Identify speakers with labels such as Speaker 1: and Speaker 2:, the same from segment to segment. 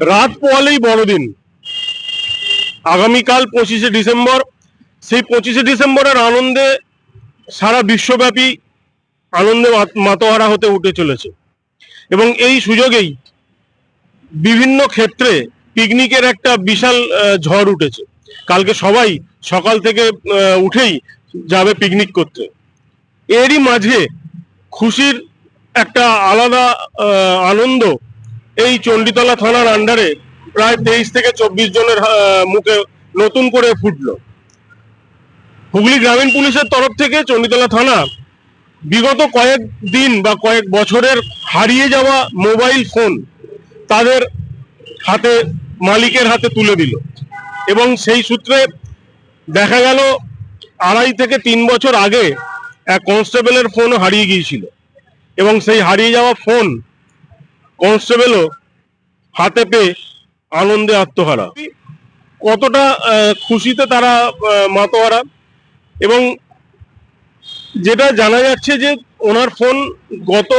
Speaker 1: রাত পোয়ালেই বড়দিন। আগামীকাল পঁচিশে ডিসেম্বর। সেই পঁচিশে ডিসেম্বরের আনন্দে সারা বিশ্বব্যাপী আনন্দে মাত- মাতোহারা হতে উঠে চলেছে। এবং এই সুযোগেই বিভিন্ন ক্ষেত্রে পিকনিকের একটা বিশাল ঝড় উঠেছে। কালকে সবাই সকাল থেকে উঠেই যাবে পিকনিক করতে। এরই মাঝে খুশির একটা আলাদা আনন্দ এই চণ্ডীতলা থানার আন্ডারে প্রায় তেইশ থেকে চব্বিশ জনের মুখে নতুন করে ফুটলো। হুগলি গ্রামীণ পুলিশের তরফ থেকে চণ্ডীতলা থানা বিগত কয়েক দিন বা কয়েক বছরের হারিয়ে যাওয়া মোবাইল ফোন তাদের হাতে, মালিকের হাতে তুলে দিল। এবং সেই সূত্রে দেখা গেল, আড়াই থেকে তিন বছর আগে এক কনস্টেবলের ফোন হারিয়ে গিয়েছিল। এবং সেই হারিয়ে যাওয়া ফোন কনস্টেবলও হাতে পেয়ে আনন্দে আত্মহারা। কতটা খুশিতে তারা আহ, মাতোহারা এবং যেটা জানা যাচ্ছে যে ওনার ফোন গত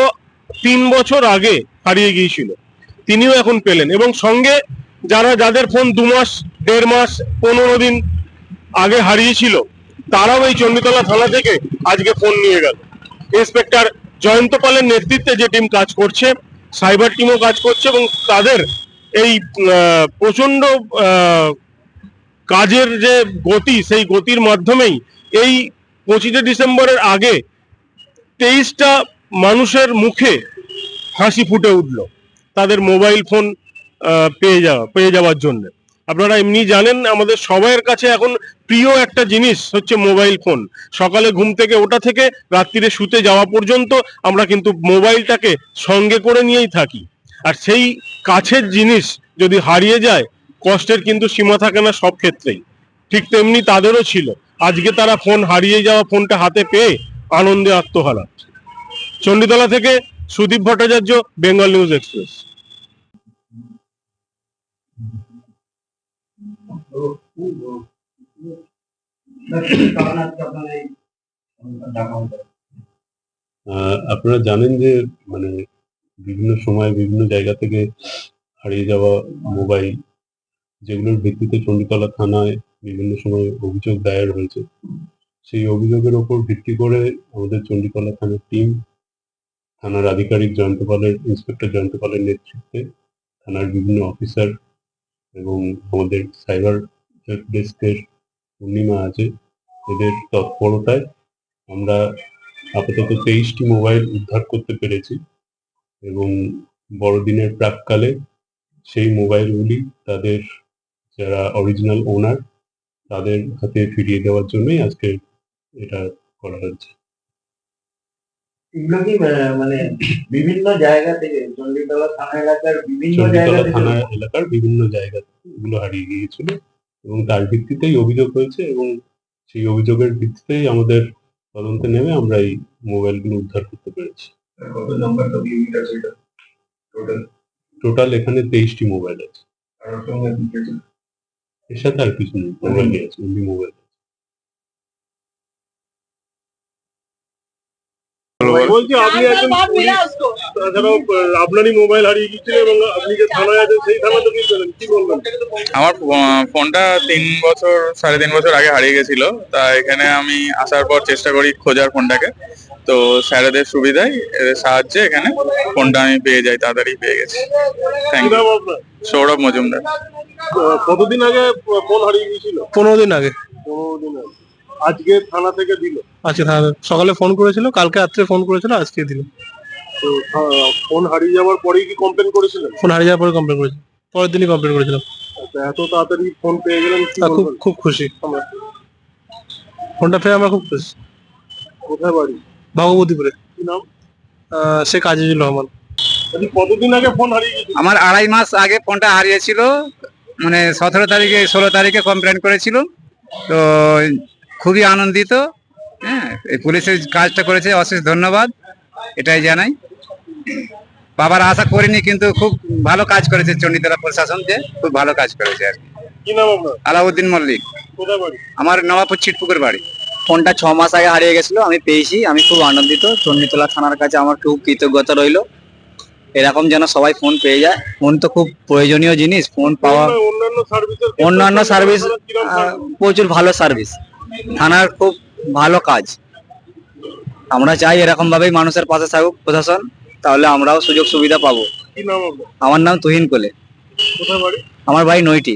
Speaker 1: তিন বছর আগে হারিয়ে গিয়েছিল। তিনিও এখন পেলেন এবং সঙ্গে যারা যাদের ফোন দু মাস দেড় মাস পনেরো দিন আগে হারিয়েছিল তারাও এই চণ্ডীতলা থানা থেকে আজকে ফোন নিয়ে গেল। ইন্সপেক্টর জয়ন্ত পালের নেতৃত্বে যে টিম কাজ করছে সাইবার টিমও কাজ করছে এবং তাদের এই প্রচণ্ড কাজের যে গতি, সেই গতির মাধ্যমেই এই পঁচিশে ডিসেম্বরের আগে তেইশটা মানুষের মুখে হাসি ফুটে উঠল তাদের মোবাইল ফোন পেয়ে যাওয়া, পেয়ে যাওয়ার জন্য। আপনারা এমনি জানেন, আমাদের সবাইয়ের কাছে এখন প্রিয় একটা জিনিস হচ্ছে মোবাইল ফোন। সকালে ঘুম থেকে ওটা থেকে রাত্রিরে শুতে যাওয়া পর্যন্ত আমরা কিন্তু মোবাইলটাকে সঙ্গে করে নিয়েই থাকি। আর সেই কাছের জিনিস যদি হারিয়ে যায়, কষ্টের কিন্তু সীমা থাকে না সব ক্ষেত্রেই। ঠিক তেমনি তাদেরও ছিল। আজকে তারা ফোন হারিয়ে যাওয়া ফোনটা হাতে পেয়ে আনন্দে আত্মহারা। চণ্ডীতলা থেকে সুদীপ ভট্টাচার্য, বেঙ্গল নিউজ এক্সপ্রেস।
Speaker 2: আপনারা জানেন যে মানে বিভিন্ন সময় বিভিন্ন জায়গা থেকে হারিয়ে যাওয়া মোবাইল, যেগুলোর ভিত্তিতে চণ্ডীতলা থানায় বিভিন্ন সময় অভিযোগ দায়ের হয়েছে। সেই অভিযোগের ওপর ভিত্তি করে আমাদের চণ্ডীতলা থানার টিম, থানার আধিকারিক জয়ন্ত পালের, ইন্সপেক্টর জয়ন্ত পালের নেতৃত্বে থানার বিভিন্ন অফিসার এবং আমাদের সাইবার ডেস্কের পূর্ণিমা আছে। এদের তৎপরতায় আমরা আপাতত তেইশটি মোবাইল উদ্ধার করতে পেরেছি এবং বড়দিনের প্রাককালে সেই মোবাইলগুলি তাদের যারা অরিজিনাল ওনার তাদের হাতে ফিরিয়ে দেওয়ার জন্যই আজকে এটা করা হচ্ছে।
Speaker 3: এগুলো কি মানে বিভিন্ন জায়গা থেকে চণ্ডীতলা থানা এলাকার বিভিন্ন জায়গা
Speaker 2: চণ্ডীতলা থানা এলাকার বিভিন্ন জায়গা থেকে এগুলো হারিয়ে গিয়েছিল এবং তার ভিত্তিতেই অভিযোগ হয়েছে এবং সেই অভিযোগের ভিত্তিতেই আমাদের তদন্তে নেমে আমরা এই মোবাইলগুলো উদ্ধার করতে পেরেছি।
Speaker 3: কত নাম্বার টোটাল
Speaker 2: টোটাল এখানে তেইশটি মোবাইল আছে। এর সাথে আর কিছু নেই মোবাইলই আছে মোবাইল।
Speaker 1: বলছি আপনি একজন তাছাড়াও আপনারই মোবাইল হারিয়ে গিয়েছিল এবং আপনি যে থানায় আছেন সেই থানা তো কি বলবেন?
Speaker 4: আমার ফোনটা তিন বছর সাড়ে তিন বছর আগে হারিয়ে গেছিল। তা এখানে আমি আসার পর চেষ্টা করি খোঁজার ফোনটাকে। তো স্যারেদের সুবিধায় এদের সাহায্যে এখানে ফোনটা আমি পেয়ে যাই তাড়াতাড়ি পেয়ে গেছি। Thank you Sourav Majumdar.
Speaker 1: কতদিন আগে ফোন হারিয়ে গিয়েছিল?
Speaker 5: পনেরো দিন আগে।
Speaker 1: পনেরো দিন আগে। আজকে থানা থেকে দিল।
Speaker 5: আজকে থানা- সকালে ফোন করেছিল কালকে রাত্রে ফোন করেছিল আজকে দিল।
Speaker 1: তো আহ, ফোন হারিয়ে যাওয়ার পরেই কি কমপ্লেন করেছিলেন?
Speaker 5: ফোন হারিয়ে যাওয়ার পরে কমপ্লেন করেছিল। পরের দিনই কমপ্লেন করেছিলাম।
Speaker 1: আচ্ছা, এত তাড়াতাড়ি ফোন পেয়ে গেলেন কি
Speaker 5: তা খুব
Speaker 1: বলবেন?
Speaker 5: খুব খুশি। আমরা ফোনটা পেয়ে আমরা খুব খুশি।
Speaker 1: কোথায় বাড়ি?
Speaker 5: ভগবতীপুরে।
Speaker 1: কি নাম?
Speaker 5: আহ, সে কাজিজুল রহমান।
Speaker 1: বলছি, কতদিন আগে ফোন হারিয়ে গেছিল?
Speaker 6: আমার আড়াই মাস আগে ফোনটা হারিয়েছিল মানে সতেরো তারিখে ষোলো তারিখে কমপ্লেন করেছিল। তো খুবই আনন্দিত হ্যাঁ এই পুলিশের কাজটা করেছে অশেষ ধন্যবাদ এটাই জানাই। বাবার আশা করিনি কিন্তু খুব ভালো কাজ করেছে চণ্ডীতলা প্রশাসন যে খুব ভালো কাজ করেছে আর কি। আলাউদ্দিন মল্লিক। আমার নবাবপুর ছিটপুকুর বাড়ি।
Speaker 7: ফোনটা ছ মাস আগে হারিয়ে গেছিল আমি পেয়েছি আমি খুব আনন্দিত চণ্ডীতলা থানার কাছে আমার খুব কৃতজ্ঞতা রইল। এরকম যেন সবাই ফোন পেয়ে যায় ফোন তো খুব প্রয়োজনীয় জিনিস ফোন পাওয়া
Speaker 1: অন্যান্য
Speaker 7: সার্ভিস প্রচুর ভালো সার্ভিস থানার খুব ভালো কাজ। আমরা চাই এরকম ভাবেই মানুষের পাশে থাকুক প্রশাসন তাহলে আমরাও সুযোগ সুবিধা পাবো? আমার নাম তুহিন কোলে। আমার বাড়ি নইটি